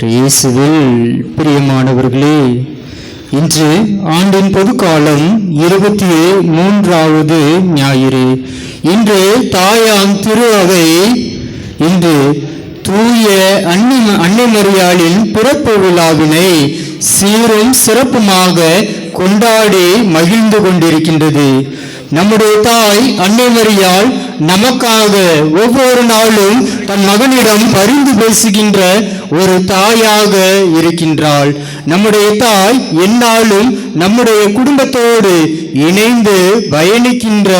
இயேசுவில் பிரியமானவர்களே இன்று ஆண்டின் பொதுக்காலம் இருபத்தி மூன்றாவது ஞாயிறு. இன்று தாயாம் திரு அவை. இன்று தூய அன்னி அன்னிமரியாளின் பிறப்பு விழாவினை சீரும் சிறப்புமாக கொண்டாடி மகிழ்ந்து கொண்டிருக்கின்றது. நம்முடைய தாய் அன்னைமரியால் நமக்காக ஒவ்வொரு நாளும் தன் மகனிடம் பரிந்து பேசுகின்ற ஒரு தாயாக இருக்கின்றாள். நம்முடைய தாய் எந்நாளும் நம்முடைய குடும்பத்தோடு இணைந்து பயணிக்கின்ற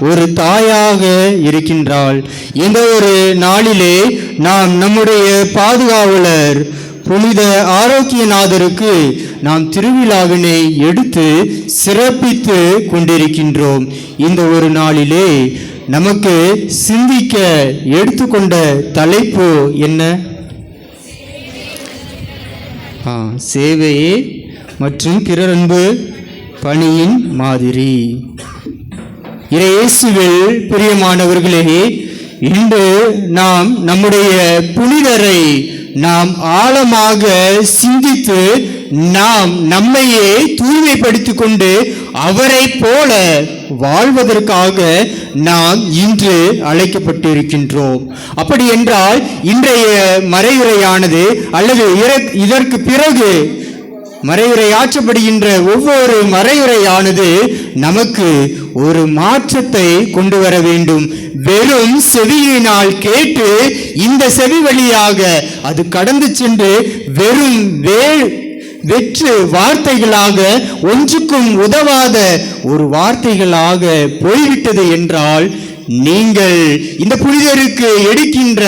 ஒரு தாயாக இருக்கின்றாள். இந்த ஒரு நாளிலே நாம் நம்முடைய பாதுகாவலர் புனித ஆரோக்கியநாதருக்கு நாம் திருவிழாவினை எடுத்து சிறப்பித்து கொண்டிருக்கின்றோம். இந்த ஒரு நாளிலே நமக்கு சிந்திக்க எடுத்துக்கொண்ட தலைப்பு என்ன? ஆ, சேவையே மற்றும் பிறரன்பு பணியின் மாதிரி. இறையேசுவில் பிரியமானவர்களே இன்று நாம் நம்முடைய புனிதரை நாம் ஆழமாக சிந்தித்து நாம் நம்மையே தூய்மைப்படுத்திக் கொண்டு அவரை போல வாழ்வதற்காக நாம் இன்று அழைக்கப்பட்டிருக்கின்றோம். அப்படி என்றால் இன்றைய மறையுரையானது அல்லது இதற்கு பிறகு மறையுரையாற்றப்படுகின்ற ஒவ்வொரு மறையுரையானது நமக்கு ஒரு மாற்றத்தை கொண்டு வர வேண்டும். வெறும் செவியினால் கேட்டு இந்த செவி வழியாக அது கடந்து சென்று வெறும் வே வெற்று வார்த்தைகளாக ஒன்றுக்கும் உதவாத ஒரு வார்த்தைகளாக போய்விட்டது என்றால் நீங்கள் இந்த புனிதருக்கு எடுக்கின்ற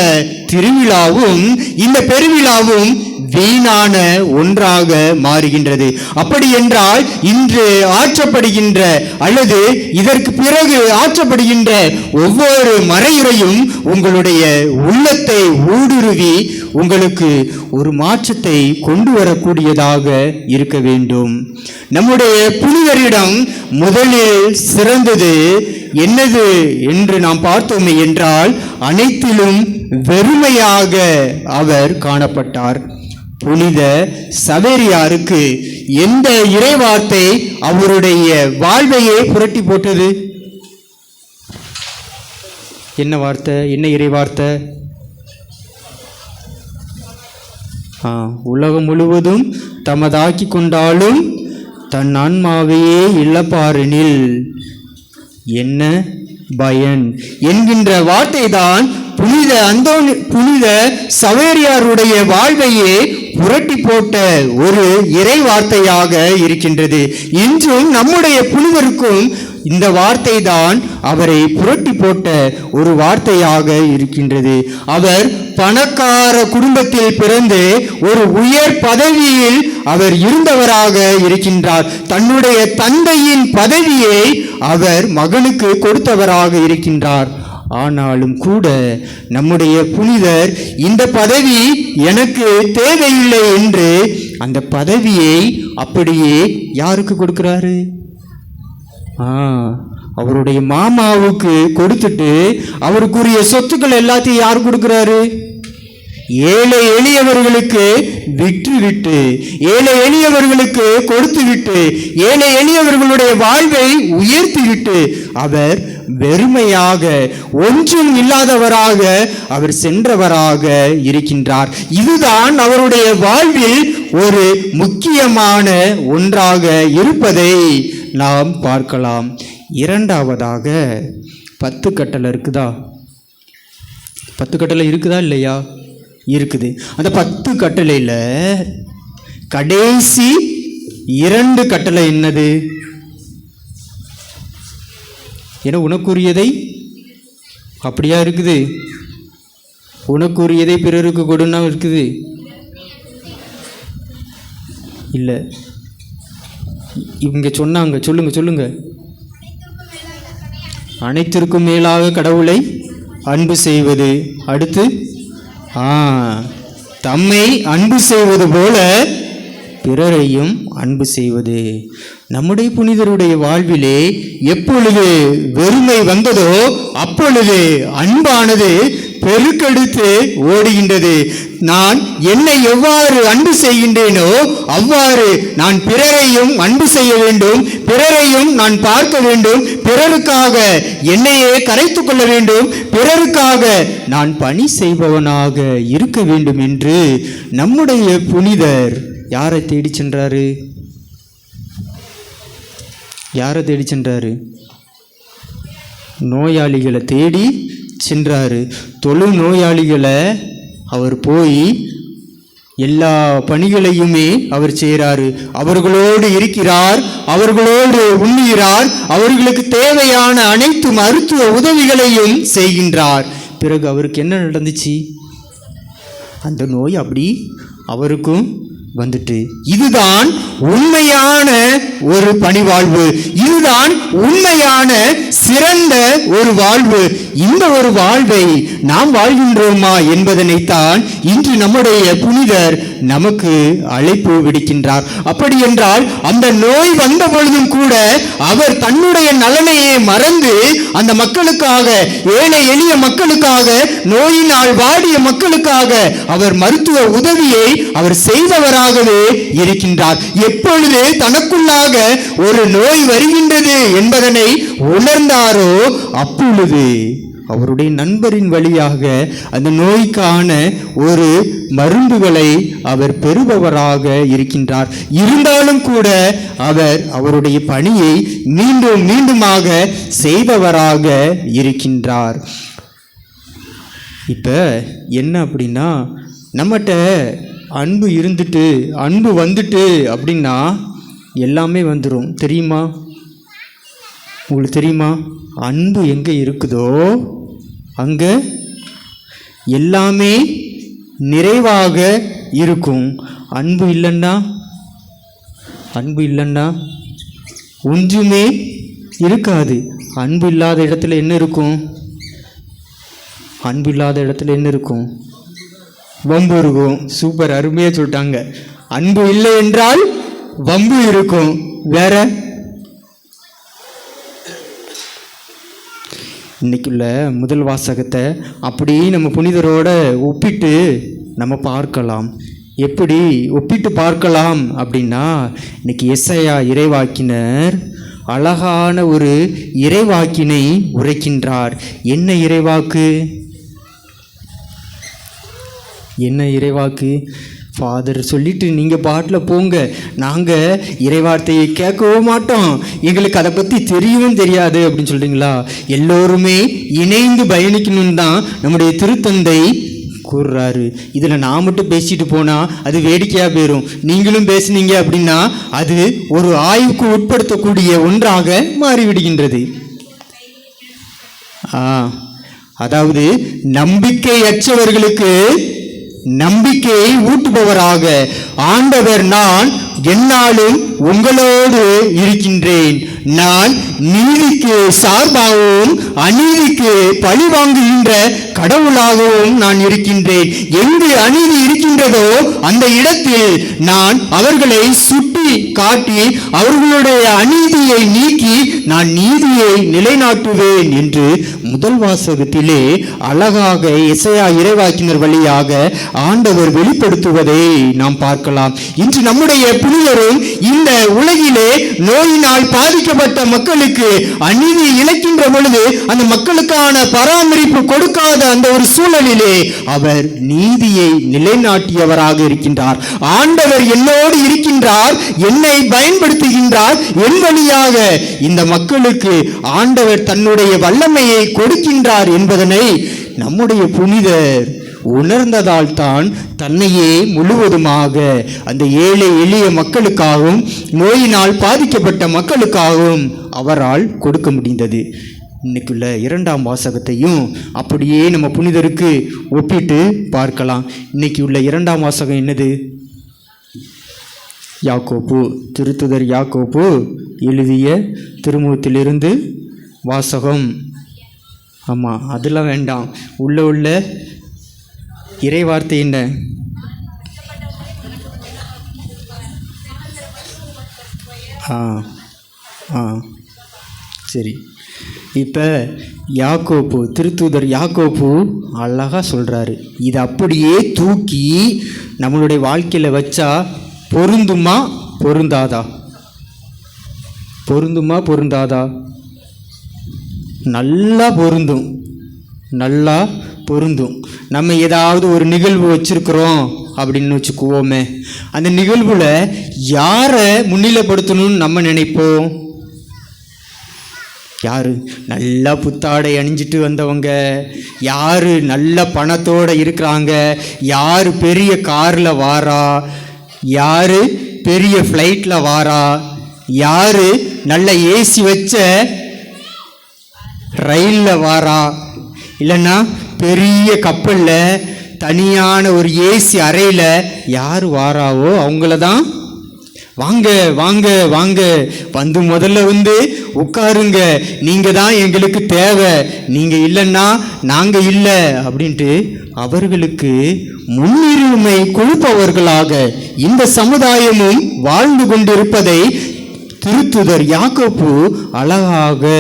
திருவிழாவும் இந்த பெருவிழாவும் வீணான ஒன்றாக மாறுகின்றது. அப்படி என்றால் இன்று ஆற்றப்படுகின்ற அல்லது இதற்கு பிறகு ஆற்றப்படுகின்ற ஒவ்வொரு மறையுறையும் உங்களுடைய உள்ளத்தை ஊடுருவி உங்களுக்கு ஒரு மாற்றத்தை கொண்டு வரக்கூடியதாக இருக்க வேண்டும். நம்முடைய புனிதரிடம் முதலில் சிறந்தது என்னது என்று நாம் பார்த்தோமே என்றால் அனைத்திலும் வெறுமையாக அவர் காணப்பட்டார். புனித சவேரியாருக்கு எந்த இறைவார்த்தை அவருடைய வாழ்வையே புரட்டி போட்டது? என்ன வார்த்தை? என்ன இறைவார்த்தை? உலகம் முழுவதும் தமதாக்கி கொண்டாலும் தன் ஆன்மாவையே இழப்பாரெனில். என்ன? பயன் என்கின்ற வார்த்தை தான் புனித அந்தோனி புனித சவேரியாருடைய வாழ்வையே புரட்டி போட்ட ஒரு இறை வார்த்தையாக இருக்கின்றது. இன்றும் நம்முடைய புனிதருக்கும் இந்த வார்த்தை தான் அவரை புரட்டி போட்ட ஒரு வார்த்தையாக இருக்கின்றது. அவர் பணக்கார குடும்பத்தில் பிறந்து ஒரு உயர் பதவியில் அவர் இருந்தவராக இருக்கின்றார். தன்னுடைய தந்தையின் பதவியை அவர் மகனுக்கு கொடுத்தவராக இருக்கின்றார். ஆனாலும் கூட நம்முடைய புனிதர் இந்த பதவி எனக்கு தேவையில்லை என்று அந்த பதவியை அப்படியே யாருக்கு கொடுக்கிறாரு? ஆ அவருடைய மாமாவுக்கு கொடுத்துட்டு அவருக்குரிய சொத்துக்கள் எல்லாத்தையும் யார் கொடுக்கிறாரு? ஏழை எளியவர்களுக்கு விற்று விட்டு ஏழை எளியவர்களுக்கு கொடுத்து விட்டு ஏழை எளியவர்களுடைய வாழ்வை உயர்த்தி விட்டு அவர் வெறுமையாக ஒன்றும் இல்லாதவராக அவர் சென்றவராக இருக்கின்றார். இதுதான் அவருடைய வாழ்வில் ஒரு முக்கியமான ஒன்றாக இருப்பதை நாம் பார்க்கலாம். இரண்டாவதாக பத்து கட்டளை இருக்குதா? பத்து கட்டளை இருக்குதா இல்லையா? இருக்குது. அந்த பத்து கட்டளையில் கடைசி இரண்டு கட்டளை என்னது? ஏன்னா உனக்குரியதை? அப்படியா இருக்குது. உனக்குரியதை பிறருக்கு கொடுன்னா இருக்குது. இல்லை. இவங்க சொன்னாங்க. சொல்லுங்க சொல்லுங்க. அனைத்திற்கும் மேலாக கடவுளை அன்பு செய்வது. அடுத்து ஆ தம்மை அன்பு செய்வது போல பிறரையும் அன்பு செய்வது. நம்முடைய புனிதருடைய வாழ்விலே எப்பொழுது வெறுமை வந்ததோ அப்பொழுது அன்பானது பெருக்கெடுத்து ஓடுகின்றது. நான் என்னை எவ்வாறு அன்பு செய்கின்றேனோ அவ்வாறு நான் பிறரையும் அன்பு செய்ய வேண்டும். பிறரையும் நான் பார்க்க வேண்டும். பிறருக்காக என்னையே கரைத்து கொள்ள வேண்டும். பிறருக்காக நான் பணி செய்பவனாக இருக்க வேண்டும் என்று நம்முடைய புனிதர் யாரை தேடி சென்றாரு? யாரை தேடி சென்றாரு? நோயாளிகளை தேடி சென்றாரு. தொழு நோயாளிகளை அவர் போய் எல்லா பணிகளையுமே அவர் செய்கிறாரு அவர்களோடு இருக்கிறார் அவர்களோடு உண்ணுகிறார் அவர்களுக்கு தேவையான அனைத்து மருத்துவ உதவிகளையும் செய்கின்றார். பிறகு அவருக்கு என்ன நடந்துச்சு? அந்த நோய் அப்படி அவருக்கும் வந்துட்டு இதுதான் உண்மையான ஒரு பணிவாழ்வு. இதுதான் உண்மையான சிறந்த ஒரு வாழ்வு. இந்த ஒரு வாழ்வை நாம் வாழ்கின்றோமா என்பதனைத்தான் இன்று நம்முடைய புனிதர் நமக்கு அழைப்பு விடுக்கின்றார். அப்படி என்றால் அந்த நோய் வந்த பொழுதும் கூட அவர் தன்னுடைய நலனையே மறந்து அந்த மக்களுக்காக ஏழை எளிய மக்களுக்காக நோயினால் வாடிய மக்களுக்காக அவர் மருத்துவ உதவியை அவர் செய்தவராகவே இருக்கின்றார். எப்பொழுது தனக்குள்ளாக ஒரு நோய் வருகின்றது என்பதனை உணர்ந்தாரோ அப்பொழுது அவருடைய நண்பரின் வழியாக அந்த நோய்க்கான ஒரு மருந்துகளை அவர் பெறுபவராக இருக்கின்றார். இருந்தாலும் கூட அவர் அவருடைய பணியை மீண்டும் மீண்டுமாக செய்பவராக இருக்கின்றார். இப்போ என்ன அப்படின்னா நம்மகிட்ட அன்பு இருந்துட்டு அன்பு வந்துட்டு அப்படின்னா எல்லாமே வந்துடும் தெரியுமா? உங்களுக்கு தெரியுமா? அன்பு எங்கே இருக்குதோ அங்கே எல்லாமே நிறைவாக இருக்கும். அன்பு இல்லைன்னா? அன்பு இல்லைன்னா ஒன்றுமே இருக்காது. அன்பு இல்லாத இடத்துல என்ன இருக்கும்? அன்பு இல்லாத இடத்துல என்ன இருக்கும்? வம்பு இருக்கும். சூப்பர் அருமையாக சொல்லிட்டாங்க. அன்பு இல்லை என்றால் வம்பு இருக்கும். வேற? இன்னைக்குள்ள முதல் வாசகத்தை அப்படியே நம்ம புனிதரோட ஒப்பிட்டு நம்ம பார்க்கலாம். எப்படி ஒப்பிட்டு பார்க்கலாம் அப்படின்னா இன்னைக்கு எஸ்ஐயா இறைவாக்கினர் அழகான ஒரு இறைவாக்கினை உரைக்கின்றார். என்ன இறைவாக்கு? என்ன இறைவாக்கு? ஃபாதர் சொல்லிட்டு நீங்கள் பாட்டில் போங்க. நாங்கள் இறைவார்த்தையை கேட்கவும் மாட்டோம். எங்களுக்கு அதை பற்றி தெரியவும் தெரியாது அப்படின்னு சொல்கிறீங்களா எல்லோருமே இணைந்து பயணிக்கணும்னு தான் நம்முடைய திருத்தந்தை கூறுறாரு. இதில் நான் மட்டும் பேசிட்டு போனால் அது வேடிக்கையாக போயிடும் நீங்களும் பேசுனீங்க அப்படின்னா அது ஒரு ஆய்வுக்கு உட்படுத்தக்கூடிய ஒன்றாக மாறிவிடுகின்றது. ஆ அதாவது நம்பிக்கையற்றவர்களுக்கு நம்பிக்கையை ஊட்டுபவராக ஆண்டவர் நான் என்னாலும் உங்களோடு இருக்கின்றேன். நான் நீதிக்கு சார்பாகவும் அநீதிக்கு பழி வாங்குகின்ற கடவுளாகவும் நான் இருக்கின்றேன். எங்கு அநீதி இருக்கின்றதோ அந்த இடத்தில் நான் அவர்களை சுட்டி காட்டி அவர்களுடைய அநீதியை நீக்கி நான் நீதியை நிலைநாட்டுவேன் என்று முதல் வாசகத்திலே அழகாக இசையா இறைவாக்கினர் வழியாக ஆண்டவர் வெளிப்படுத்துவதை நாம் பார்க்கலாம். இன்று நம்முடைய புனிதரும் இந்த உலகிலே நோயினால் பாதிக்கப்பட்ட மக்களுக்கு அநீதி இழைக்கின்ற பொழுது அந்த மக்களுக்கான பராமரிப்பு கொடுக்காத அந்த ஒரு சூழலிலே அவர் நீதியை நிலைநாட்டியவராக இருக்கின்றார். ஆண்டவர் என்னோடு இருக்கின்றார் என்னை பயன்படுத்துகின்றார் என் வழியாக இந்த மக்களுக்கு ஆண்டவர் தன்னுடைய வல்லமையை கொடுக்கின்றார் என்பதனை நம்முடைய புனிதர் உணர்ந்ததால் தான் தன்னையே முழுவதுமாக அந்த ஏழை எளிய மக்களுக்காகவும் நோயினால் பாதிக்கப்பட்ட மக்களுக்காகவும் அவரால் கொடுக்க முடிந்தது. இன்னைக்குள்ள இரண்டாம் வாசகத்தையும் அப்படியே நம்ம புனிதருக்கு ஒப்பிட்டு பார்க்கலாம். இன்னைக்கு உள்ள இரண்டாம் வாசகம் என்னது? யாக்கோப்பு திருத்துதர் யாக்கோப்பு எழுதிய திருமுகத்திலிருந்து வாசகம். ஆமாம் அதெல்லாம் வேண்டாம். உள்ள உள்ள இறைவார்த்தை என்ன? ஆ ஆ சரி. இப்போ யாக்கோப்பு திருத்தூதர் யாக்கோப்பு அழகாக சொல்கிறாரு இது அப்படியே தூக்கி நம்மளுடைய வாழ்க்கையில் வச்சா பொருந்துமா பொருந்தாதா? பொருந்துமா பொருந்தாதா? நல்லா பொருந்தும். நல்லா பொருந்தும். நம்ம ஏதாவது ஒரு நிகழ்வு வச்சுருக்குறோம் அப்படின்னு வச்சுக்குவோமே. அந்த நிகழ்வில் யாரை முன்னிலைப்படுத்தணும்னு நம்ம நினைப்போம்? யார்? நல்லா புத்தாடை அணிஞ்சிட்டு வந்தவங்க. யார் நல்ல பணத்தோடு இருக்கிறாங்க? யார் பெரிய காரில் வாரா? யார் பெரிய ஃப்ளைட்டில் வாரா? யார் நல்ல ஏசி வச்ச ரயிலில் வாரா? இல்லைன்னா பெரிய கப்பலில் தனியான ஒரு ஏசி அறையில் யார் வாராவோ அவங்கள தான் வாங்க வாங்க வாங்க. வந்து முதல்ல வந்து உட்காருங்க. நீங்கள் தான் எங்களுக்கு தேவை. நீங்கள் இல்லைன்னா நாங்கள் இல்லை அப்படின்ட்டு அவர்களுக்கு முன்னுரிமை கொடுப்பவர்களாக இந்த சமுதாயமும் வாழ்ந்து கொண்டிருப்பதை திருத்துதர் யாக்கோப்பு அழகாக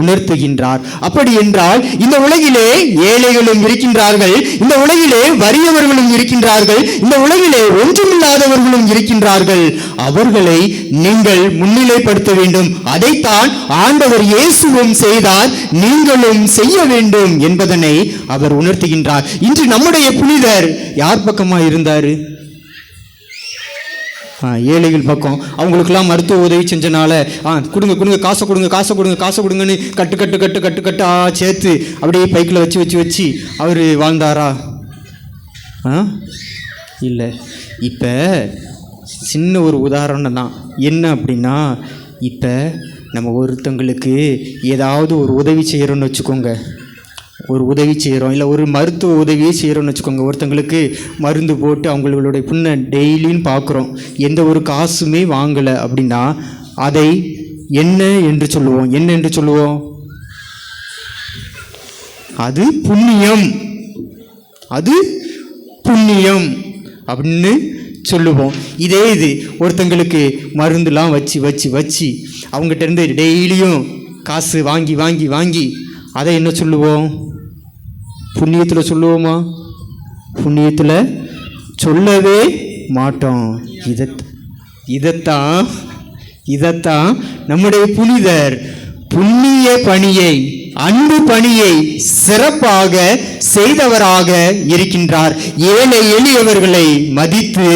உணர்த்துகின்றார். அப்படி என்றால் இந்த உலகிலே ஏழைகளும் இருக்கின்றார்கள் இந்த உலகிலே வறியவர்களும் இருக்கின்றார்கள் இந்த உலகிலே ஒன்றுமில்லாதவர்களும் இருக்கின்றார்கள். அவர்களை நீங்கள் முன்னிலைப்படுத்த வேண்டும். அதைத்தான் ஆண்டவர் இயேசுவும் செய்தார் நீங்களும் செய்ய வேண்டும் என்பதனை அவர் உணர்த்துகின்றார். இன்று நம்முடைய புனிதர் யார் பக்கமா இருந்தாரு ஏழைகள் பக்கம். அவங்களுக்கெல்லாம் மருத்துவ உதவி செஞ்சனால ஆ கொடுங்க கொடுங்க காசை கொடுங்க காசை கொடுங்க காசை கொடுங்கன்னு கட்டு கட்டு கட்டு கட்டு கட்டு ஆ சேர்த்து அப்படியே பைக்கில் வச்சு வச்சு வச்சு அவர் வாழ்ந்தாரா? ஆ? இல்லை. இப்போ சின்ன ஒரு உதாரணம் தான். என்ன அப்படின்னா இப்போ நம்ம ஒருத்தங்களுக்கு ஏதாவது ஒரு உதவி செய்கிறோன்னு வச்சுக்கோங்க. ஒரு உதவி செய்கிறோம் இல்லை ஒரு மருத்துவ உதவியே செய்கிறோம்னு வச்சுக்கோங்க. ஒருத்தங்களுக்கு மருந்து போட்டு அவங்களுடைய புண்ணை டெய்லின்னு பார்க்குறோம் எந்த ஒரு காசுமே வாங்கலை அப்படின்னா அதை என்ன என்று சொல்லுவோம். என்ன என்று சொல்லுவோம்? அது புண்ணியம். அது புண்ணியம் அப்படின்னு சொல்லுவோம். இதே இது ஒருத்தங்களுக்கு மருந்துலாம் வச்சு வச்சு வச்சு அவங்ககிட்ட இருந்து டெய்லியும் காசு வாங்கி வாங்கி வாங்கி அதை என்ன சொல்லுவோம்? புண்ணியத்தில் சொல்லுவோமா? புண்ணியத்தில் சொல்லவே மாட்டோம். இதை இதைத்தான் இதைத்தான் நம்முடைய புனிதர். புண்ணிய பணியை அன்பு பணியை சிறப்பாக செய்தவராக இருக்கின்றார். ஏழை எளியவர்களை மதித்து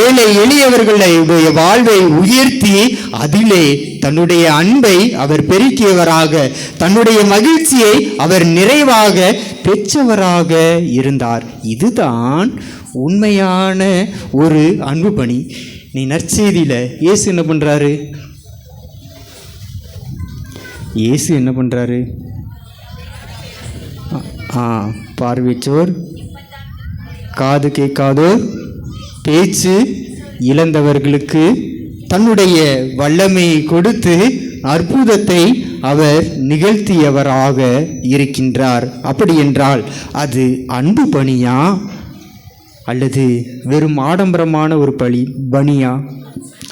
ஏழை எளியவர்களை உடைய வாழ்வை உயர்த்தி அதிலே தன்னுடைய அன்பை அவர் பெருக்கியவராக தன்னுடைய மகிழ்ச்சியை அவர் நிறைவாக பெற்றவராக இருந்தார். இதுதான் உண்மையான ஒரு அன்பு பணி. நீ நற்செய்தியில் இயேசு என்ன பண்ணுறாரு இயேசு என்ன பண்ணுறாரு ஆ பார்வைச்சோர் காது கேட்காதோர் பேச்சு இழந்தவர்களுக்கு தன்னுடைய வல்லமையை கொடுத்து அற்புதத்தை அவர் நிகழ்த்தியவராக இருக்கின்றார். அப்படி என்றால் அது அன்பு பணியா அல்லது வெறும் ஆடம்பரமான ஒரு பணி பணியா?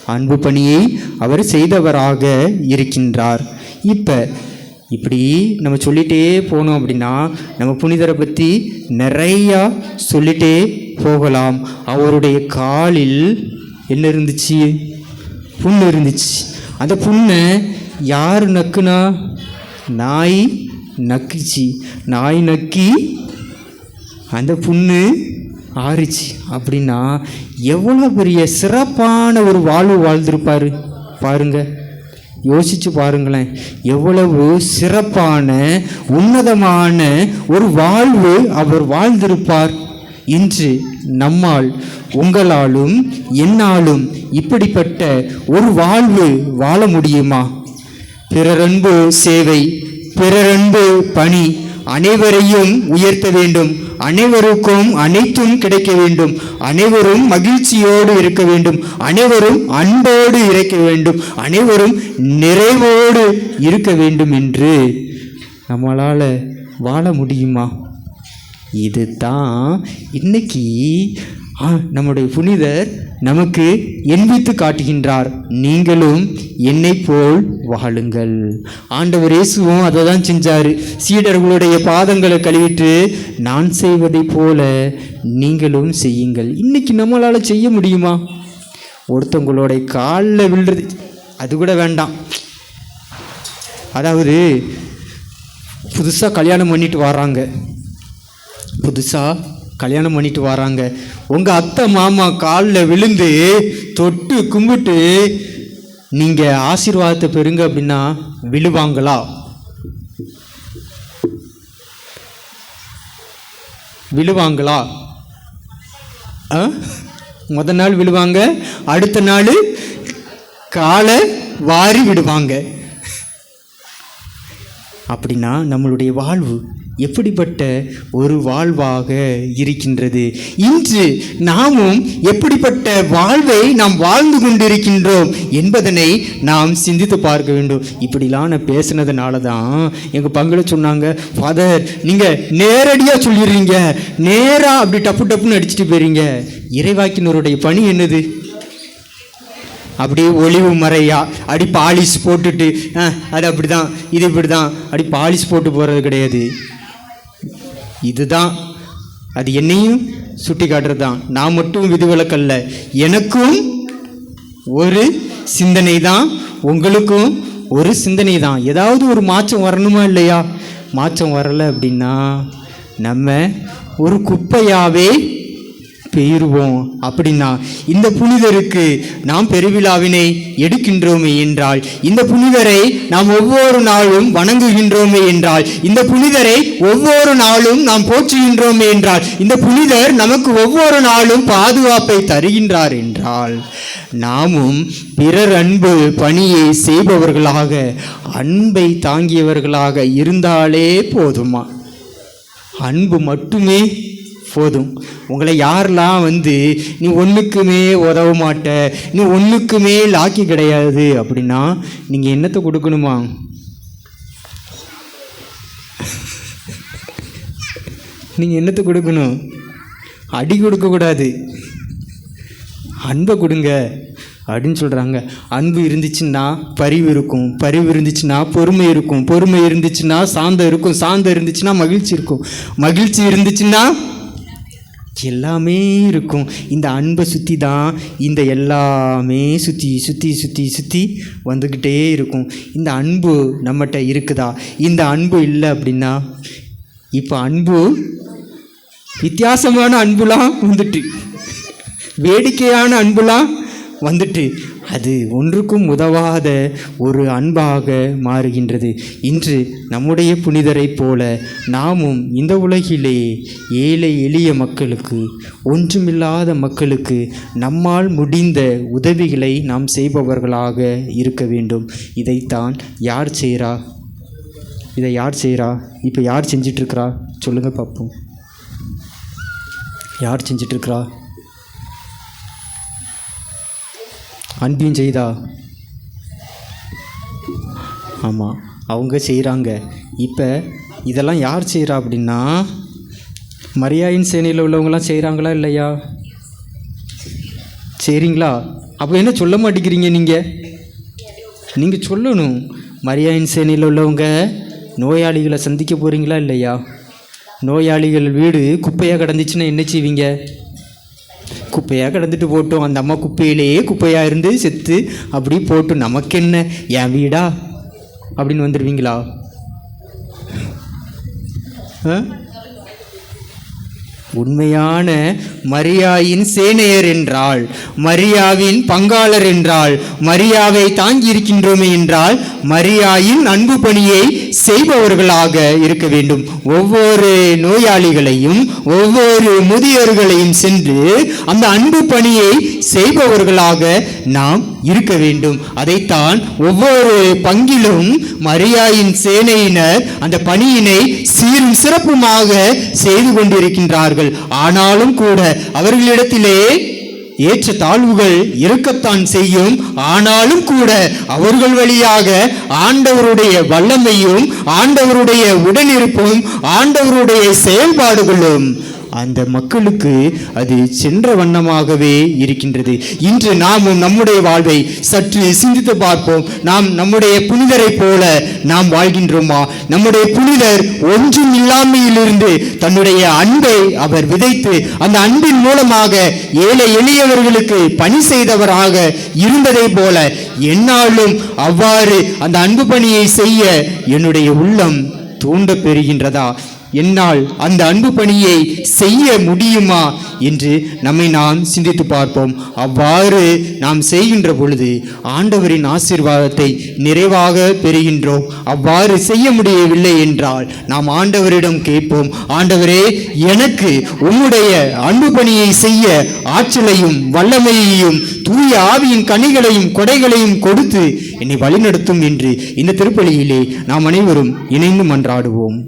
அன்பு பணியை அவர் செய்தவராக இருக்கின்றார். இப்போ இப்படி நம்ம சொல்லிகிட்டே போனோம் அப்படின்னா நம்ம புனிதரை பற்றி நிறையா சொல்லிகிட்டே போகலாம். அவருடைய காலில் என்ன இருந்துச்சு? புண்ணு இருந்துச்சு. அந்த புண்ணை யார் நக்குனா? நாய் நக்குச்சு. நாய் நக்கி அந்த புண்ணு ஆறிச்சு. அப்படின்னா எவ்வளோ பெரிய சிறப்பான ஒரு வாழ்வு வாழ்ந்திருப்பார் பாருங்க. யோசிச்சு பாருங்களேன். எவ்வளவு சிறப்பான உன்னதமான ஒரு வாழ்வு அவர் வாழ்ந்திருப்பார். இன்று நம்மால் உங்களாலும் என்னாலும் இப்படிப்பட்ட ஒரு வாழ்வு வாழ முடியுமா? பிறரன்பு சேவை பிறரன்பு பணி அனைவரையும் உயர்த்த வேண்டும். அனைவருக்கும் அனைத்தும் கிடைக்க வேண்டும். அனைவரும் மகிழ்ச்சியோடு இருக்க வேண்டும். அனைவரும் அன்போடு இருக்க வேண்டும். அனைவரும் நிறைவோடு இருக்க வேண்டும் என்று நம்மளால் வாழ முடியுமா? இதுதான் இன்னைக்கு நம்முடைய புனிதர் நமக்கு எண்பித்து காட்டுகின்றார். நீங்களும் என்னை போல் வாழுங்கள். ஆண்டவர் இயேசுவும் அதை தான் செஞ்சார். சீடர்களுடைய பாதங்களை கழுவிட்டு நான் செய்வதைப் போல நீங்களும் செய்யுங்கள். இன்னைக்கு நம்மளால் செய்ய முடியுமா? ஒருத்தவங்களுடைய காலில் விழுறது அது கூட வேண்டாம். அதாவது புதுசாக கல்யாணம் பண்ணிட்டு வராங்க புதுசாக கல்யாணம் பண்ணிட்டு வராங்க உங்கள் அத்தை மாமா காலில் விழுந்து தொட்டு கும்பிட்டு நீங்கள் ஆசீர்வாதத்தை பெறுங்க அப்படின்னா விழுவாங்களா? விழுவாங்களா? ஆ? முத நாள் விழுவாங்க அடுத்த நாள் காலை வாரி விடுவாங்க. அப்படின்னா நம்மளுடைய வாழ்வு எப்படிப்பட்ட ஒரு வாழ்வாக இருக்கின்றது? இன்று நாமும் எப்படிப்பட்ட வாழ்வை நாம் வாழ்ந்து கொண்டிருக்கின்றோம் என்பதனை நாம் சிந்தித்து பார்க்க வேண்டும். இப்படிலாம் நான் பேசுனதுனால தான் எங்கள் பங்குல சொன்னாங்க ஃபாதர் நீங்கள் நேரடியாக சொல்லிடுறீங்க. நேராக அப்படி டப்பு டப்புன்னு அடிச்சுட்டு போயிறீங்க இறைவாக்கினருடைய பணி என்னது? அப்படியே ஒளிவு மறையா. அடி பாலிஷ் போட்டுட்டு ஆ அது அப்படி தான் இது இப்படி தான் அடி பாலிஷ் போட்டு போகிறது கிடையாது. இதுதான் அது என்னையும் சுட்டி காட்டுறது தான் நான் மட்டும் விதிவிலக்கல்ல. எனக்கும் ஒரு சிந்தனை தான் உங்களுக்கும் ஒரு சிந்தனை தான் ஏதாவது ஒரு மாற்றம் வரணுமா இல்லையா? மாற்றம் வரலை அப்படின்னா நம்ம ஒரு குப்பையாகவே பெயருவோம். அப்படின்னா இந்த புனிதருக்கு நாம் பெருவிழாவினை எடுக்கின்றோமே என்றால் இந்த புனிதரை நாம் ஒவ்வொரு நாளும் வணங்குகின்றோமே என்றால் இந்த புனிதரை ஒவ்வொரு நாளும் நாம் போற்றுகின்றோமே என்றால் இந்த புனிதர் நமக்கு ஒவ்வொரு நாளும் பாதுகாப்பை தருகின்றார் என்றால் நாமும் பிறர் அன்பு பணியை செய்பவர்களாக அன்பை தாங்கியவர்களாக இருந்தாலே போதுமா? அன்பு மட்டுமே போதும். உங்களை யாரெல்லாம் வந்து நீ ஒன்றுக்குமே உதவ மாட்ட நீ ஒன்றுக்குமே லாக்கி கிடையாது அப்படின்னா நீங்கள் என்னத்தை கொடுக்கணுமா? நீங்கள் என்னத்தை கொடுக்கணும்? அடி கொடுக்கக்கூடாது அன்பை கொடுங்க அப்படின்னு சொல்கிறாங்க அன்பு இருந்துச்சுன்னா பரிவு இருக்கும். பரிவு இருந்துச்சுன்னா பொறுமை இருக்கும். பொறுமை இருந்துச்சுன்னா சாந்தம் இருக்கும். சாந்தம் இருந்துச்சுன்னா மகிழ்ச்சி இருக்கும். மகிழ்ச்சி இருந்துச்சுன்னா எல்லாமே இருக்கும். இந்த அன்பை சுற்றி தான் இந்த எல்லாமே சுற்றி சுற்றி சுற்றி சுற்றி வந்துக்கிட்டே இருக்கும். இந்த அன்பு நம்மகிட்ட இருக்குதா? இந்த அன்பு இல்லை அப்படின்னா இப்போ அன்பு வித்தியாசமான அன்புலாம் வந்துட்டு வேடிக்கையான அன்புலாம் வந்துட்டு அது ஒன்றுக்கும் உதவாத ஒரு அன்பாக மாறுகின்றது. இன்று நம்முடைய புனிதரைப் போல நாமும் இந்த உலகிலே ஏழை எளிய மக்களுக்கு ஒன்றுமில்லாத மக்களுக்கு நம்மால் முடிந்த உதவிகளை நாம் செய்பவர்களாக இருக்க வேண்டும். இதைத்தான் யார் செய்கிறா இதை யார் செய்கிறா இப்போ யார் செஞ்சிட்ருக்கிறா சொல்லுங்கள் பார்ப்போம் யார் செஞ்சிட்ருக்கிறா அன்பியும் செய்தா? ஆமாம் அவங்க செய்கிறாங்க இப்போ இதெல்லாம் யார் செய்கிறா அப்படின்னா மரியாயின் சேனையில் உள்ளவங்களாம் செய்கிறாங்களா இல்லையா? சரிங்களா அப்போ என்ன சொல்ல மாட்டேங்கிறீங்க நீங்கள் நீங்கள் சொல்லணும். மரியாயின் சேனையில் உள்ளவங்க நோயாளிகளை சந்திக்க போகிறீங்களா இல்லையா? நோயாளிகள் வீடு குப்பையாக கிடந்துச்சுன்னா என்ன செய்வீங்க? குப்பையாக கிடந்துட்டு போட்டோம். அந்த அம்மா குப்பையிலேயே குப்பையாக இருந்து செத்து அப்படி போட்டு நமக்கு என்ன என் வீடா? அப்படின்னு வந்துடுவீங்களா ஆ? உண்மையான மரியாயின் சேனையர் என்றால் மரியாவின் பங்காளர் என்றால் மரியாவை தாங்கி இருக்கின்றோமே என்றால் மரியாயின் அன்பு பணியை செய்பவர்களாக இருக்க வேண்டும். ஒவ்வொரு நோயாளிகளையும் ஒவ்வொரு முதியோர்களையும் சென்று அந்த அன்பு பணியை செய்பவர்களாக நாம் இருக்க வேண்டும். அதைத்தான் ஒவ்வொரு பங்கிலும் மரியாயின் சேனையினர் அந்த பணியினை சீரும் சிறப்புமாக செய்து கொண்டிருக்கின்றார்கள். ஆனாலும் கூட அவர்களிடத்திலே ஏற்ற தாழ்வுகள் இருக்கத்தான் செய்யும். ஆனாலும் கூட அவர்கள் வழியாக ஆண்டவருடைய வல்லமையும் ஆண்டவருடைய உடனிருப்பும் ஆண்டவருடைய செயல்பாடுகளும் அந்த மக்களுக்கு அது சென்ற வண்ணமாகவே இருக்கின்றது. இன்று நாமும் நம்முடைய வாழ்வை சற்று சிந்தித்து பார்ப்போம். நாம் நம்முடைய புனிதரை போல நாம் வாழ்கின்றோமா? நம்முடைய புனிதர் ஒன்றும் இல்லாமையிலிருந்து தன்னுடைய அன்பை அவர் விதைத்து அந்த அன்பின் மூலமாக ஏழை எளியவர்களுக்கு பணி செய்தவராக இருந்ததை போல என்னாலும் அவ்வாறு அந்த அன்பு பணியை செய்ய என்னுடைய உள்ளம் தூண்ட பெறுகின்றதா? என்னால் அந்த அன்பு பணியை செய்ய முடியுமா என்று நம்மை நாம் சிந்தித்து பார்ப்போம். அவ்வாறு நாம் செய்கின்ற பொழுது ஆண்டவரின் ஆசீர்வாதத்தை நிறைவாக பெறுகின்றோம். அவ்வாறு செய்ய முடியவில்லை என்றால் நாம் ஆண்டவரிடம் கேட்போம் ஆண்டவரே எனக்கு உம்முடைய அன்பு பணியை செய்ய ஆற்றலையும் வல்லமையையும் தூய ஆவியின் கனிகளையும் கொடைகளையும் கொடுத்து என்னை வழிநடத்தும் என்று இந்த திருப்பலியிலே நாம் அனைவரும் இணைந்து மன்றாடுவோம்.